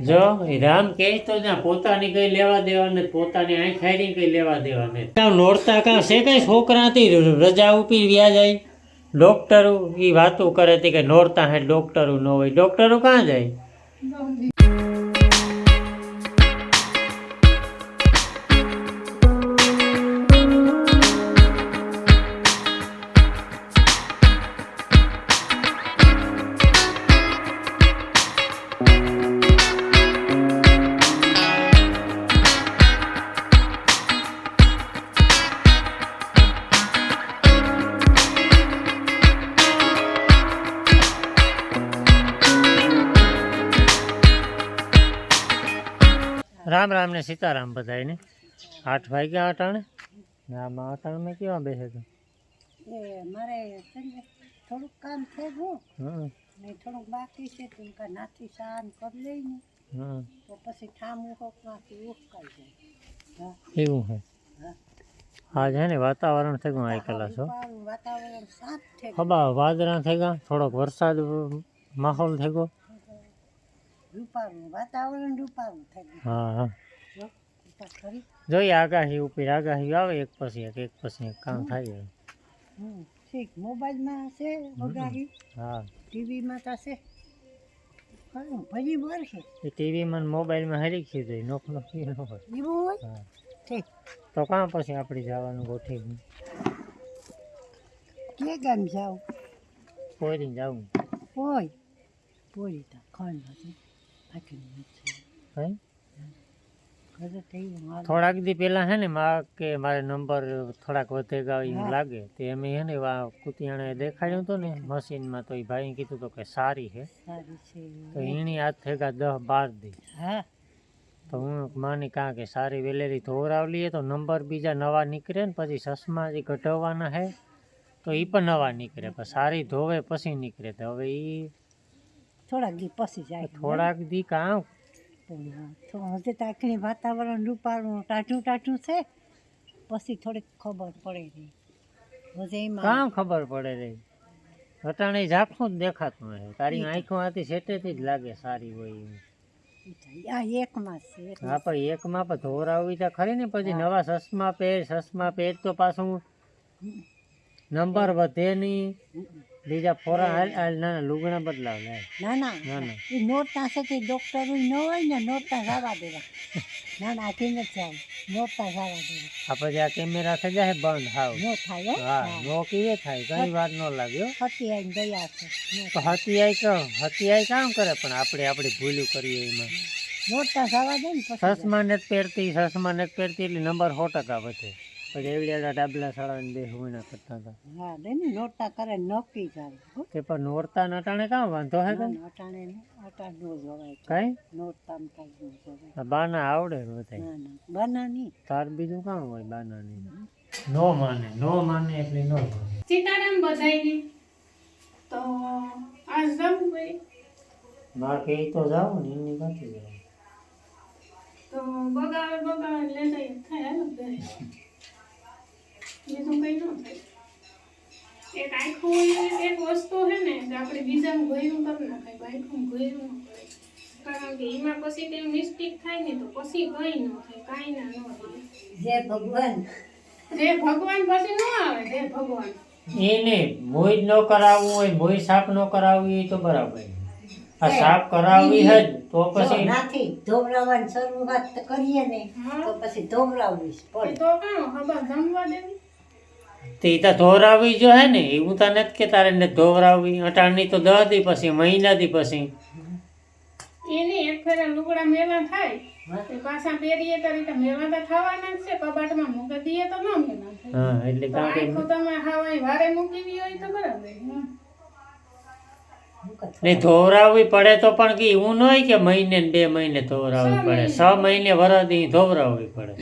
જો રામ કહે તો ના પોતાની કઈ લેવા દેવા ને પોતાની આંખ હારી કઈ લેવા દેવા ને કાં નોરતા કા છે કઈ છોકરાથી? રજા ઉપી વ્યા જાય. ડોક્ટરો એ વાતો કરે હતી કે નોરતા હે ડોક્ટરો ન હોય. ડોક્ટરો કાં જાય? સીતારામ બધાને આઠ વાગ્યા અટાણે ને આમાં અટાણમાં કેવા બેસે તું? મારે થોડુંક કામ થઈ ગયું ને થોડુંક બાકી છે તું કા નાથી સાન કરી લઈને તો પછી ઠામું હોકમાંથી ઉફકાઈ જાય. એવું હા? આજ હે ને વાતાવરણ થઈ ગયું આઈકલા છો? વાતાવરણ સાફ છે. ખબા વાદળા થઈ ગયા થોડોક વરસાદ માહોલ થઈ ગયો રૂપાળું વાતાવરણ રૂપાળું થઈ ગયું હા હા. જોઈએ આગાહી ઉપર આગાહી આવે એક પછી એક એક પછી એક કામ થાય ઠીક. મોબાઈલમાં હશે આગાહી? હા. ટીવીમાં થશે ભજી ભરશે એ ટીવીમાં મોબાઈલમાં હરી ખીધું નોખ નોખ ન હોય. એવું હોય? ઠીક. તો કાં પછી આપણે જવાનું ગોઠવી કે ગામ જાવ? પોરી જાઉં. પોઈ. પોરી તો ખણ હતી બાકી નથી હે? થોડાક દી પહેલાં હે ને મા કે મારે નંબર થોડાક વધે ગયા લાગે. તે અમે હે ને કુતિયાણે દેખાડ્યું હતું ને મશીનમાં તો એ ભાઈએ કીધું તો કે સારી છે તો એની હાથ થઈ ગયા દસ બાર દી. તો હું માની કાં કે સારી વેલેરી ધોરાવ લઈએ તો નંબર બીજા નવા નીકળે ને પછી ચશ્મા જે કઢાવવાના હે તો એ પણ નવા નીકળે પણ સારી ધોવે પછી નીકળે. તો હવે એ થોડાક દી પછી જાય. થોડાક દી કાં તો હજે તાકણી વાતાવરણ રૂપાળું ટાઢું ટાઢું છે. પછી થોડીક ખબર પડે રહી. હજે એમાં કામ ખબર પડે રહી. અટાણે ઝાખું જ દેખાતું હે તારી આંખો આથી સેટેથી જ લાગે સારી હોય એવું આ એકમાં છે હા પણ એકમાં પણ ધોરાવવી તો ખરી ને. પછી નવા ચશ્મા પહેર ચશ્મા પહેર તો પાછું નંબર વધે નહીં. બીજા ફોરા હાલ હાલ ના લુગણા બદલાવ લે. ના ના ના ના એ નોરતા છે ડોક્ટર ન હોય ને નોરતા સારા દેવા. ના ના કે નથી જવું નોરતા જવા દેવા. આ પછી આ કેમેરા થઈ જાય બંધ હાવ. નો થાય હો? નો કેવે થાય કઈ વાર ન લાગ્યો હતી આઈ દયા છે. તો હતિયાઈ આઈ હતિયાઈ કામ કરે પણ આપણે આપણે ભૂલ્યું કરીએ એમાં. નોરતા સાવા દે ને સસમાને જ પહેરતી સસમાને જ પહેરતી એટલે નંબર સો ટકા વધે. એવડે ડાબલા સડાવીને બે હુણા કરતા હતા. હા દે ને નોરતા કરે ને નોકી જાય. તે પણ નોરતા નટાણે કામ વાંધો હે ના, કઈ ના, અટાણે ને અટાણ નો જવાય. કઈ? નોરતા ને કાંઈ ન જવાય. બાના આવડે ના ના બના તાર બીજું કામ હોય બાનાની? નો માને નો માને એટલે નો માને. સીતારામ બધાયને. તો આજ જવું ભાઈ. માં કે તો જાવ ને એની કાંથી જાવ. તો બગાવે બગાવે લેતા થાય હાલો બીજું કઈ ન થાય. એક આખું એક વસ્તુ છે ને કે આપણે બીજાનું ઘોયરું કરી નાખાય ન કરે કારણ કે એમાં પછી કઈ મિસ્ટેક થાય ને તો પછી કઈ ન થાય કાંઈ ના ન થાય. જય ભગવાન. જે ભગવાન પછી ન આવે જે ભગવાન. એને મોઈ ન કરાવવું હોય મોઈ સાફ ન કરાવવી તો બરાબર. આ સાફ કરાવવી હે તો પછી નાથી ધોવરાવાની શરૂઆત કરીએ ને તો પછી ધોવરાવવી પડે તો કાં ખબર જમવા દેવી? તે ઈ તો ધોરાવવી જો હે ને એવું તો નથી કે તારે ને ધોવરાવવી. અટાણની તો દહ દી પછી મહિના દી પછી. એની એક ફેરા લુગડા મેલા થાય તે પાછા પહેરીએ તો રીતે મેલા તો થવાના જ છે કબાટમાં મૂકી દઈએ તો ન મેલા હા એટલે કારણ કે તમે હાવાય વારે મૂકી હોય તો બરાબર હમ. હું. કહું, ને ધોવરાવવી પડે તો પણ કે એવું ન હોય કે મહિને બે મહિને ધોવરાવવી પડે. છ મહિને વરદી ધોવરાવવી પડે.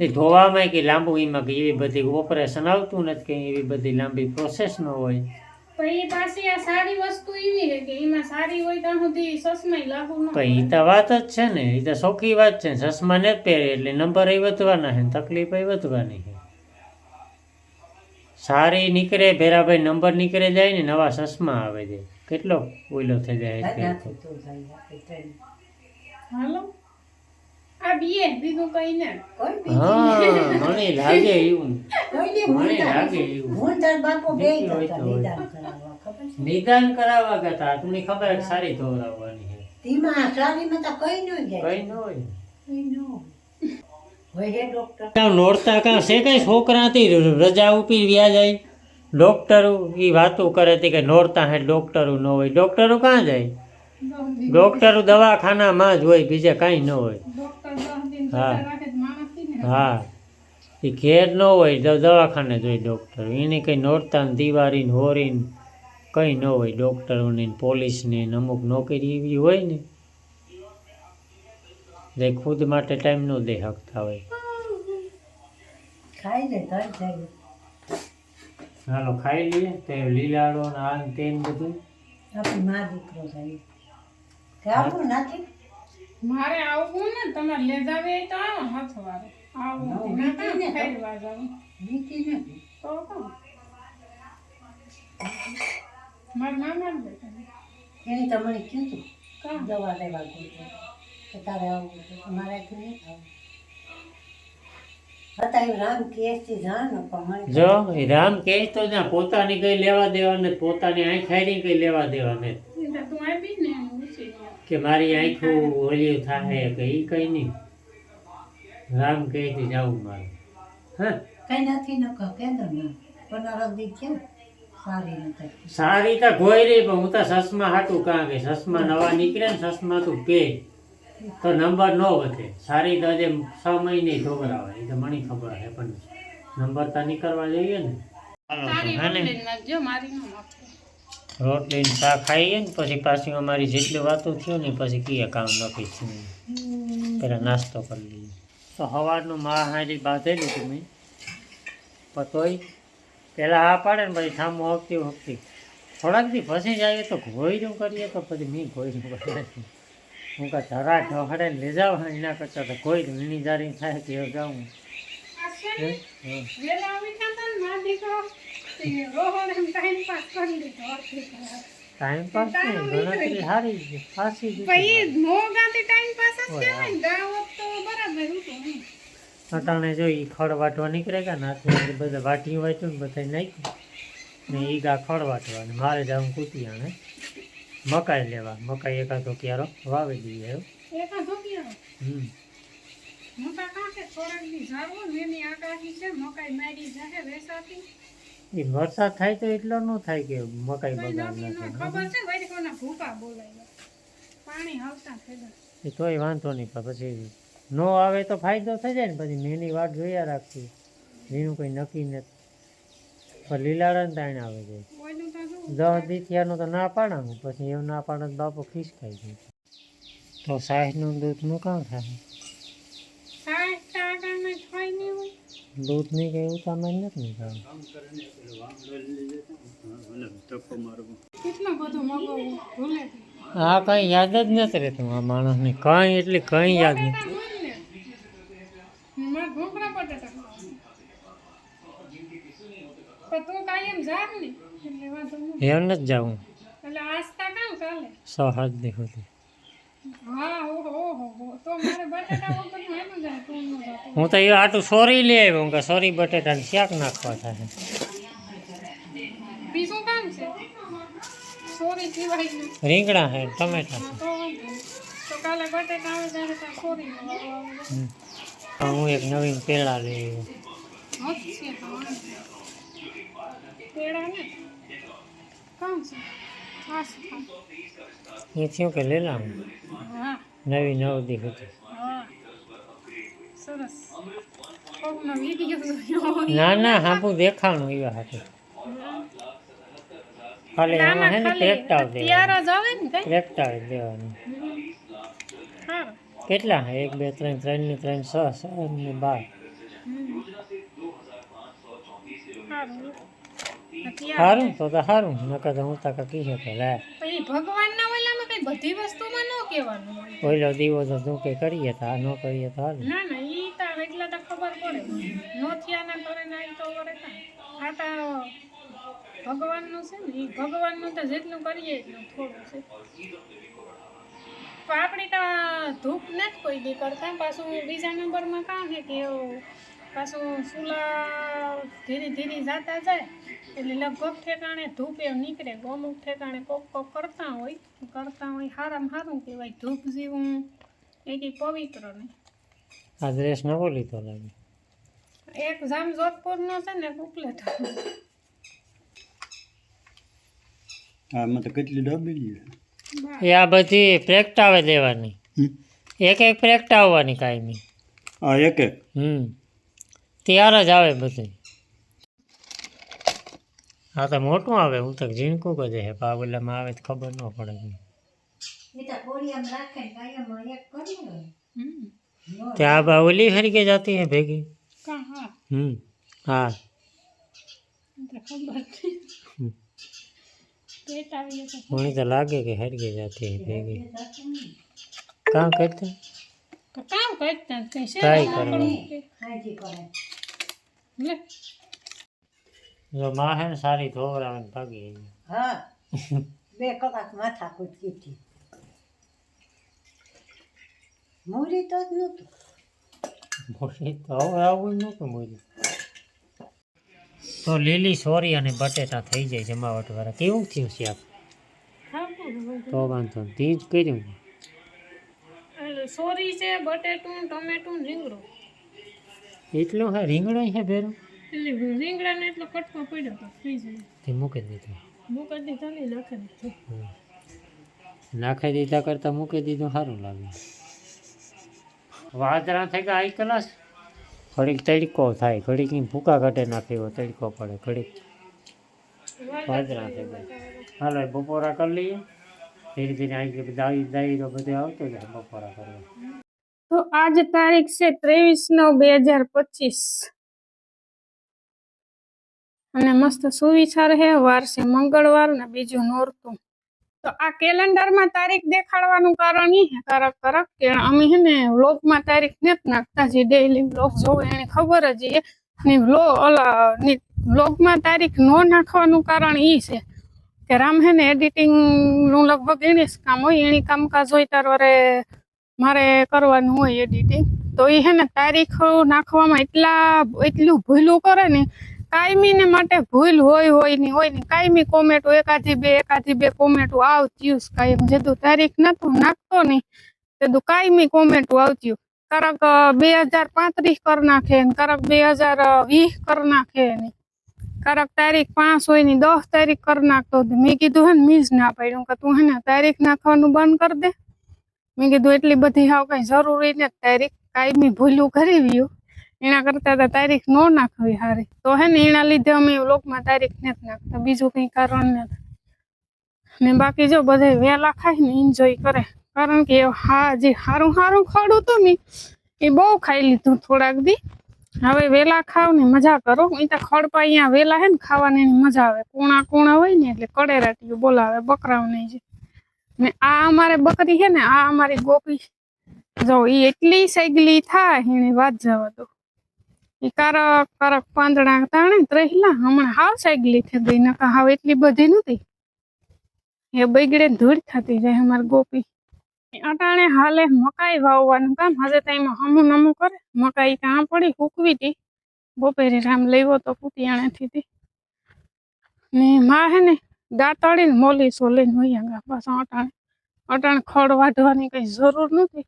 એ ધોવામાં કે લાંબુ એમાં કે એવી બધી ઓપરેશન આવતું નથી કે એવી બધી લાંબી પ્રોસેસ ન હોય. પણ એ પાછી આ સારી વસ્તુ એવી છે કે એમાં સારી હોય ત્યાં સુધી સસમાય લાગુ ન પણ એ તો વાત જ છે ને એ તો સોખી વાત છે ચશ્મા ને પહેરે એટલે નંબર એ વધવાના છે ને તકલીફ એ વધવાની છે. સારી નીકળે ભેરાભાઈ નંબર નીકળે જાય ને નવા સસમા આવે છે. કેટલો ઓઈલો થઈ જાય. હાલો. આ બીએ બીજું કઈ ને કોઈ બીજી હા મને લાગે એવું. કોઈને મને લાગે એવું. હું તાર બાપુ બે બીજી હોય હતા તો હોય. નિદાન કરાવવા ખબર છે? નિદાન કરાવવા ગયા તમને ખબર છે સારી ધોરાવવાની છે. તેમાં સારીમાં તો કઈ ન જાય. કઈ ન હોય. કઈ ન હોય. હોય ડોક્ટર નોરતા કાં છે કઈ છોકરાથી રજા ઉપી વ્યા જાય? ડોક્ટરો એ વાતો કરે તે કે નોરતા હે ડોક્ટરો ન હોય. ડોક્ટરો કાં જાય? ડોક્ટરો દવાખાનામાં જ હોય બીજે કાંઈ ન હોય. હા. રજા રાખે તો માણસથી ને. હા. એ ઘેર ન હોય દવાખાને જ હોય ડૉક્ટર. એને કંઈ નોરતા ને દિવાળીને હોરીને કંઈ ન હોય. ડૉક્ટરોને પોલીસને અમુક નોકરી એવી હોય ને જે ખુદ માટે ટાઈમ ન દે શકતા હોય હાલો ખાઈ લઈએ તે લીલાડો ને આ તેમ બધું. આપણી મા દીકરો થાય આવું નથી મારે આવવું ને તમારે લે જાવે તો આવો હાથ વારે આવું નથી. તો. ફેરવા જાવું. બીતી નથી તો કોણ? મારા મામા જ બેઠા એને તમને કીધું કા દવા લેવા ગઈ કે તારે આવું છે મારાથી નહીં થવું જો એ રામ કહે તો પોતાની કઈ લેવા દેવા ને પોતાની આંખ હારી કઈ લેવા દેવા ને તું આપી ને. કે મારી આંખો ઓલી થાય કે એ કઈ નહીં. રામ કહે તે જાવું મારે. હા? કઈ નથી ન કહો કે ના પંદર દી સારી તો ગોઈ રહી પણ હું તો સસમા હાટું કાં કે સસમા નવા નીકળે ને સસમા તું પે. તો નંબર ન વધે. સારી તો જે છ મહિને ઢોકરાવે એ તો મને ખબર છે પણ નંબર તો નીકળવા જોઈએ ને. તારી હા ને? રોટલી ન શાક ખાઈએ ને પછી પાછી અમારી જેટલી વાતો થયો ને પછી કીએ કામ નક્કી થયું. પેલા નાસ્તો કરી લઈએ. તો સવારનું મા હારી બાંધેલું હતું મેં. પણ તોય પહેલાં આ પાડે ને પછી ઠામું હકતી હકતી. થોડાક દી ફસી જાય તો ઘોયરું કરીએ તો પછી મેં ઘોયરું કરે હું કાં ધરા ઢોહડે લઈ જાવ એના કરતાં તો ઘોયરું એની જારી થાય કે જાઉં આ છે હે? તા તે. ટાઈમ પાસ નહીં. ગણતરી સારી છે ફાંસી દીધી ઈ ટાઈમ પાસ જ કહેવાય ને. તો બરાબર હતું અટાણે જો ઈ ખડ વાટવા નીકળે ને હાથે બધા વાટી વાટ્યું ને બધા નાખ્યું. ને ઈ ગા ખડ વાટવા ને મારે જવું કૂતિયાણે મકાઈ લેવા મકાઈ એકાદો ક્યારો વાવી દઈએ એવું એકા ક્યારો? હમ. મોટા કાંઠે થોડાક ઝાડવો ને એની આગાહી છે મકાઈ મારી જાહે વેસાતી એ વરસાદ થાય તો એટલો ન થાય કે મકાઈ કઈ બગાડ ન ખબર છે વળી કોના ભૂકા બોલાય પાણી આવતા થઈ એ તોય વાંધો નહીં પણ પછી નો આવે તો ફાયદો થઈ જાય ને પછી મેની વાટ જોયા રાખતી એનું કંઈ નક્કી નથી. પણ લીલાડા ને તાણે આવે છે. દસ દીથિયાનું તો ના પાડવાનું પછી એવું ના પાડે તો બાપો ખીસકાઈ જાય. તો સાહેબનું દૂધનું કામ થાય સાઠ ટાકામાં થાય નહીં હોય દૂધની કંઈ ઉતામાં નથી નીકળવું આ કંઈ યાદ જ નથી રહેતું આ માણસને. કંઈ એટલે કંઈ યાદ નથી. જા એમ નથી જવું સહજ દી સુધી. હા. તો બટાટા ન એ આટલું સોરી લઈ આવ્યો. કે સોરી બટેટાને શાક નાખવા થાય બીજું કામ છે? સોરી સિવાય રીંગણા છે ટમેટા. તો વાંધો નહીં. તો કાલે બટાટા આવે ત્યારે ત્યાં સોરી હું એક નવીન પેડા લઈ આવ્યો. પેડા ને? કામ છે. એ થયું કે લેલા નવી નવ દી હતી. હા. ના ના હાંપુ દેખાણું એવા હતું ખાલી આમાં છે ને ત્યારે દેવાનું. દેવાનું. કેટલા એક બે ત્રણ ત્રણ ને ત્રણ છ છ ને બાર. સારું તો તો સારું નકર તો હું તાકા કી શકે લે. પછી ભગવાનના ઓલામાં કઈ બધી વસ્તુમાં ન કહેવાનું ઓલો દીવો તો શું કે કરીએ તો ન કરીએ તો હાલ ના ના ઈ તાર એટલા તો ખબર પડે. નો થયા ના કરે ના તો વરે કાંઈ. આ તો ભગવાનનું છે ને ભગવાનનું તો જેટલું કરીએ એટલું થોડું છે. પણ આપણી તો ધૂપ નથી કોઈ બી કરતા પાછું બીજા નંબરમાં કાં છે કે એવું પાછું સુલા ધીરે ધીરે જાતા જાય. એટલે લગભગ ઠેકાણે ધૂપ એવું નીકળે. અમુક ઠેકાણે કોક કોક કરતા હોય. કરતા હોય સારામાં સારું કહેવાય. ધૂપ જેવું એ કંઈ પવિત્ર ને. આ ડ્રેસ નવો લીધો લાગે. એક જામ જોધપુરનો છે ને એક ઉપલેટ આમાં તો કેટલી ડબી છે? એ આ બધી પ્રેક્ટાવે દેવાની એક એક પ્રેક્ટાવવાની કાયમી. હા એક એક? હમ. ત્યાર જ આવે બધું. હા તો મોટું આવે હું તો ઝીણકું કહે છે પાવલામાં આવે તો ખબર ન પડે એ તો કોળિયામાં રાખે ને કાયમ એક કરી ને હમ. ત્યાં બા ઓલી હરી જાતી હે ભેગી? કાં હા. હમ હા. તો ખબર નહીં હમ. પેટ આવીએ તો મને તો લાગે કે હરી જાતી હે ભેગી. કામ કરતા કઈ ટ્રાય કરવાનું. લે. જો માં હે સારી ધોવરાવે ભાગી. હા. બે કલાક માથા કૂદકી હતી. મોરી તો નહોતું. મોટી તો આવું નહોતું મોરી તો લીલી સોરી અને બટેટા થઈ જાય જમાવટ વાળા. કેવું થયું છે આપ. તો. વાંધો તીજ કર્યું સોરી છે બટેટું ટમેટું ને રીંગણું. એટલું હે રીંગણો હે ભેરું? એટલે રીંગણાને એટલો કટકો પડ્યો તો ફ્રીજમાં તે મૂકી દીધું. મૂકી દીધો ને નાખી દીધું. હમ. નાખી દીધા કરતાં મૂકી દીધું સારું લાગે. વાદળા થઈ ગયા આઈ કલાસ? ઘડીક તડકો થાય ઘડીક ઈ ભૂકા ઘટે નાખે એવો તડકો પડે ઘડીક વાદળા થઈ ગયા. હાલો એ બપોરા કરી લઈએ. તો આજ તારીખ છે ત્રેવીસ નવ બે હજાર પચીસ. અને મસ્ત સુવિચાર છે વાર મંગળવાર ને બીજું નોરતું. તો આ કેલેન્ડરમાં તારીખ દેખાડવાનું કારણ એ કરક કરક કે અમે છે ને વ્લોગમાં તારીખ નથી નાખતા જે ડેઈલી વ્લોગ જોવે એને ખબર જ એ ને વ્લો ઓલા ની વ્લોગમાં તારીખ ન નાખવાનું કારણ એ છે. રામ હે ને એડિટિંગનું લગભગ એની કામ હોય એની કામકાજ હોય, તાર વરે મારે કરવાનું હોય એડિટિંગ. તો એ હે ને તારીખ નાખવામાં એટલા, એટલું ભૂલું કરે ને કાયમી ને માટે ભૂલ હોય હોયની, હોય ને, કાયમી કોમેન્ટો એકાદી બે એકાધી બે કોમેન્ટો આવતી જ કાયમ જેતું તારીખ નતું નાખતો ને તેદું કાયમી કોમેન્ટો આવતી કરક બે હજાર પાંત્રીસ કરી નાખે ને, કરક બે હજાર વીસ કરી નાખે ને. કરક તારીખ પાંચ હોયની દસ તારીખ કરી નાખતો. મેં કીધું હે ને મીજ ના પાડ્યું કે તું હે ને તારીખ નાખવાનું બંધ કરી દે. મેં કીધું એટલી બધી હાવ કઈ જરૂરી ને તારીખ કાયમી ભૂલું કરી રહ્યું એના કરતા તો તારીખ નો નાખવી હારી. તો હે ને એના લીધે અમે લોકમાં તારીખ નથી નાખતા. બીજું કઈ કારણ નથી. ને બાકી જો બધા વહેલા ખાય ને એન્જોય કરે. કારણ કે હા જે સારું સારું ખાડું હતું ને એ બહુ ખાઈ લીધું થોડાક દી. હવે વેલા ખાવ ને મજા કરો. એ તો ખડપા અહીંયા વેલા હે ને ખાવાની મજા આવે. કુણા કુણા હોય ને એટલે કડેરાટીઓ બોલાવે બકરાઓને જે. ને આ અમારે બકરી છે ને, આ અમારી ગોપી. જો એ એટલી સૈગલી થાય એની વાત જવા દો. એ કારક કારક પાંદડા તાણે ત્રેહલા, હમણાં હાવ સૈગલી થઈ ગઈ નકા હાવ એટલી બધી નતી. એ બગડે ધૂળ થતી જાય અમારી ગોપી. અટાણે હાલે મકાઈ વાવવાનું કામ. હજે તો એમાં હમું નમું કરે. મકાઈ કાં પડી કૂકવી હતી બપોરે રામ લેવો તો કુટિયાણેથી હતી ને માં હે ને દાંતળી ને મોલી સોલીને હોય આગા પાછા અટાણે. અટાણે ખડ વાઢવાની કઈ જરૂર નથી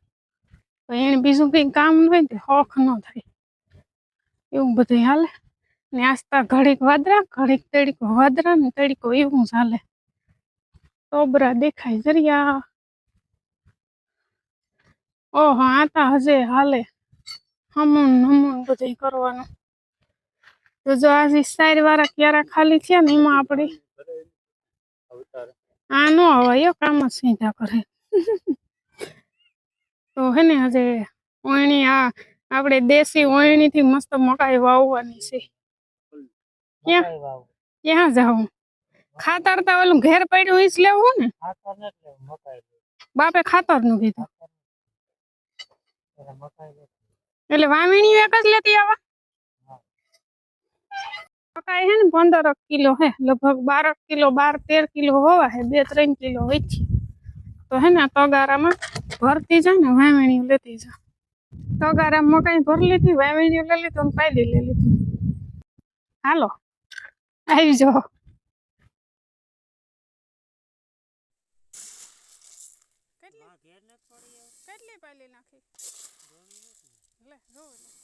તો એને બીજું કઈ કામ ન હોય ને હોખ ન થાય. એવું બધું હાલે. ને આસ્તા ઘડીક વાદરા, ઘડીક તડીકો વાદરા ને તડીકો એવું ચાલે તોબરા દેખાય જરિયા. ઓહો આ તા હજે હાલે. હમુન હમુન બધું કરવાનું. તો જો આ સાઈડ વાળા ક્યારા ખાલી થયા ને એમાં આપણે આ નો હવાયો કામ જ સીધા કરે. તો હે ને હજે ઓયણી આ આપણે દેશી ઓયણી થી મસ્ત મકાઈ વાવવાની છે. ક્યાં? ક્યાં જાઉં? ખાતર તો ઓલું ઘેર પડ્યું ઈ જ લેવું ને. બાપે ખાતરનું કીધું. એટલે વાવણી એક જ લેતી આવા? મકાઈ હે ને પંદર કિલો હે, લગભગ બાર કિલો, બાર તેર કિલો હોવા હે, બે ત્રણ કિલો હોય છે. તો હે ને તગારામાં ભરતી જાય ને વાવણી લેતી જા. તગારામાં મકાઈ ભરી લીધી, વાવણી લઈ લીધી પાલી લઈ લીધી. હાલો, આવી જાઓ કેટલી પાયલી નાખી લે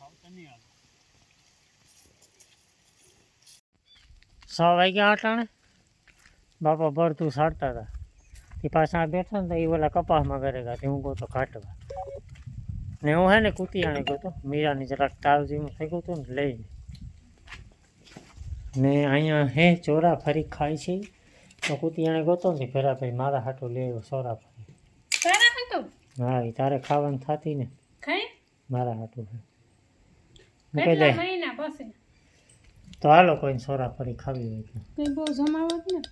સિયારો કિલો છે છ વાગ્યા અટાણે બાપા ભરતું સાડતા હતા એ પાછા બેઠા ને તો એ ઓલા કપાસમાં ઘરે ગયા હું કહું તો કાઢવા ને હું હે ને કુતિયાણે ગયો તો મીરાની જરાક તાવ જેવું થઈ ગયું હતું ને લઈને. ને અહીંયા હે ચોરા ફરી ખાય છે તો કુતિયાણે ગયો ગોતો ને ફેરા ભાઈ મારા હાટું લે સોરા ચોરા ફરી હા એ તારે ખાવાનું થતી ને. મારા હાટું કહી દે. મહિના પછી. તો હાલો કોઈને સોરા ફરી ખાવી હોય તો. બહુ જમાવટ ને.